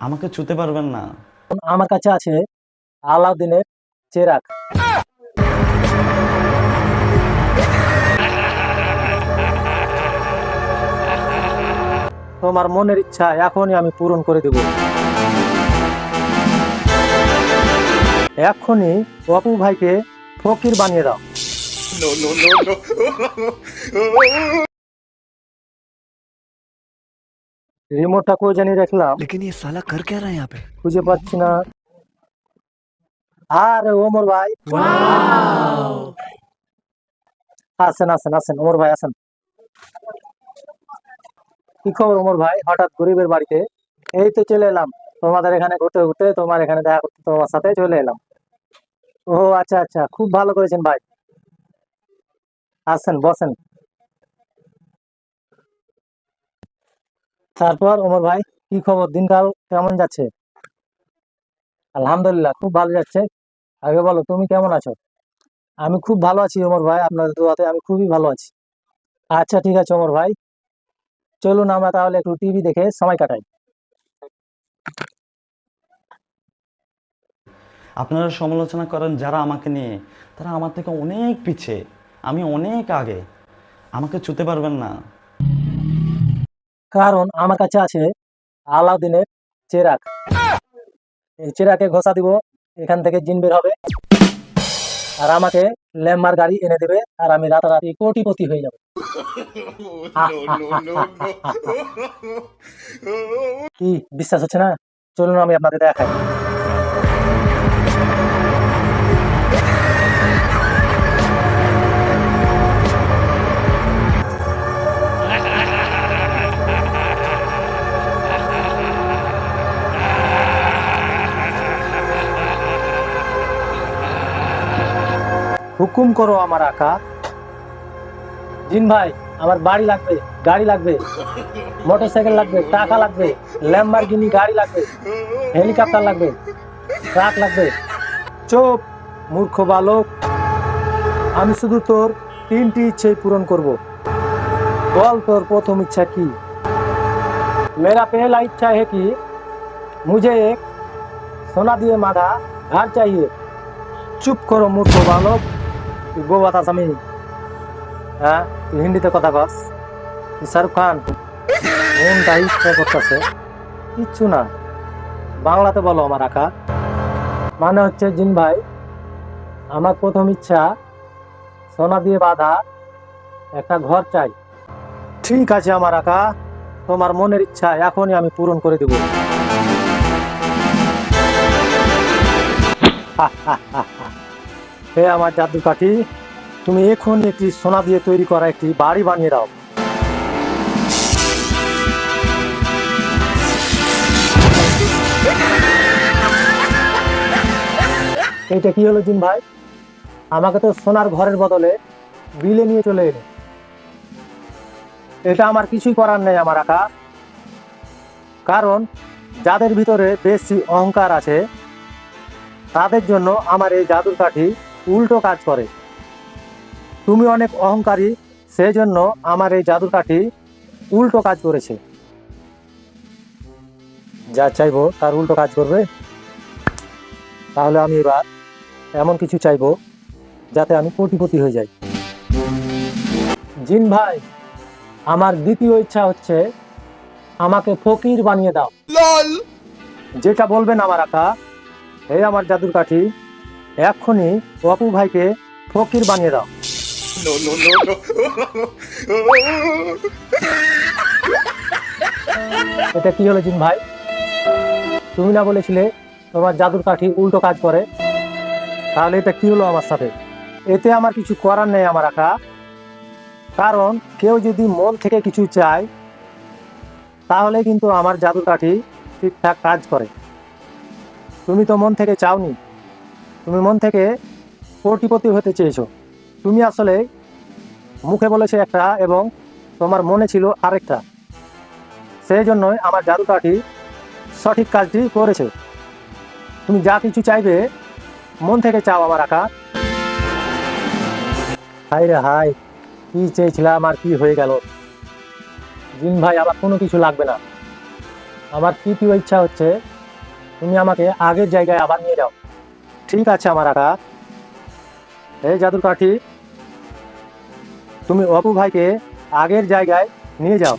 আমাকে ছুতে পারবেন না আমার কাছে আছে আলাউদ্দিনের চেরাক তোমার মনের ইচ্ছা এখনই আমি পূরণ করে দেব এখনই অপু ভাইকে ফকির বানিয়ে দাও রিমোটটা কই জানি রাখলাম लेकिन ये साला कर क्या रहा है यहाँ पे খুঁজে পাচ্ছি না আরে ওমর ভাই আসেন আসেন আসেন ওমর ভাই আসেন কি খবর ওমর ভাই হঠাৎ গরিবের বাড়িতে এই তো চলে এলাম তোমাদের এখানে ঘুরতে ঘুরতে তোমার এখানে দেখা করতে তোমার সাথে চলে এলাম ও আচ্ছা আচ্ছা খুব ভালো করেছেন ভাই আসেন বসেন তারপর ওমর ভাই, কি খবর? দিনকাল কেমন যাচ্ছে? আলহামদুলিল্লাহ, খুব ভালো যাচ্ছে। আগে বলো, তুমি কেমন আছো? আমি খুব ভালো আছি ওমর ভাই, আপনাদের দোয়াতে আমি খুবই ভালো আছি। আচ্ছা ঠিক আছে ওমর ভাই। চলুন আমরা তাহলে একটু টিভি দেখে সময় কাটাই। আপনারা সমালোচনা করেন যারা আমাকে নিয়ে, তারা আমার থেকে অনেক পিছে, আমি অনেক আগে। আমাকে ছুতে পারবেন না। কারণ আমার কাছে আছে আলাউদ্দিনের চেরাক। এই চেরাকে ঘষা দিব এখান থেকে জিন বের হবে। আর আমাকে ল্যাম্বার গাড়ি এনে দেবে আর আমি রাতারাতি কোটিপতি হয়ে যাব। কি বিশ্বাস হচ্ছে না? চলুন আমি আপনাদের দেখাই। হুকুম করো আমার আকা। জিন ভাই, আমার বাড়ি লাগবে, গাড়ি লাগবে, মোটরসাইকেল লাগবে, টাকা লাগবে, ল্যাম্বারগিনি গাড়ি লাগবে, হেলিকপ্টার লাগবে, ট্রাক লাগবে। চোপ, মূর্খ বালক, আমি শুধু তোর তিনটি ইচ্ছেই পূরণ করব। বল তোর প্রথম ইচ্ছা কি? মেরা পেহলা ইচ্ছা হে কি? মুঝে এক সোনা দিয়ে মাধা আর চাইয়ে। চুপ করো, মূর্খ বালক। তুই বউ বাতাস আমি হ্যাঁ তুই হিন্দিতে কথা কস। তুই শাহরুখ খান মনটা ইচ্ছা করতেছে। কিচ্ছু না। বাংলাতে বলো আমার আঁকা। মানে হচ্ছে, জিন ভাই, আমার প্রথম ইচ্ছা, সোনা দিয়ে বাঁধা একটা ঘর চাই। ঠিক আছে আমার আঁকা, তোমার মনের ইচ্ছা এখনই আমি পূরণ করে দেব। হে আমার জাদু কাঠি, তুমি এখন একটি সোনা দিয়ে তৈরি করা একটি বাড়ি বানিয়ে দাও। এইটা কি হলো জিন ভাই? আমাকে তো সোনার ঘরের বদলে বিলে নিয়ে চলে এলে। এটা আমার কিছুই করার নেই আমার আকা। কারণ যাদের ভিতরে বেশি অহংকার আছে, তাদের জন্য আমার এই জাদুর কাঠি উল্টো কাজ করে। তুমি অনেক অহংকারী সেই জন্য আমার এই জাদুর কাঠি উল্টো কাজ করেছে। যা চাইব তার উল্টো কাজ করবে। তাহলে আমি এবার এমন কিছু চাইব যাতে আমি কোটিপতি হয়ে যাই। জিন ভাই আমার দ্বিতীয় ইচ্ছা হচ্ছে আমাকে ফকির বানিয়ে দাও। যেটা বলবেন আমার আকা এই আমার জাদুর কাঠি এক্ষুনি অপু ভাইকে ফকির বানিয়ে দাও। এটা কি হলো জিন ভাই? তুমি না বলেছিলে তোমার জাদুর কাঠি উল্টো কাজ করে? তাহলে এটা কি হলো আমার সাথে? এতে আমার কিছু করার নেই আমার আকা। কারণ কেউ যদি মন থেকে কিছু চায় তাহলে কিন্তু আমার জাদুর কাঠি ঠিকঠাক কাজ করে। তুমি তো মন থেকে চাওনি। তুমি মন থেকে কোটিপতি হতে চেয়েছো। তুমি আসলে মুখে বলেছে একটা এবং তোমার মনে ছিল আরেকটা। সেই জন্যই আমার জাদু কাঠি সঠিক কাজটি করেছে। তুমি যা কিছু চাইবে, মন থেকে চাও আমার আঁকা। হাই রে হাই কি চেয়েছিলাম আর কি হয়ে গেল। জিন ভাই, আমার কোনো কিছু লাগবে না। আমার তৃতীয় ইচ্ছা হচ্ছে তুমি আমাকে আগের জায়গায় আবার নিয়ে যাও। ঠিক আছে আমার আকা এই জাদুর কাঠি তুমি অপু ভাইকে আগের জায়গায় নিয়ে যাও।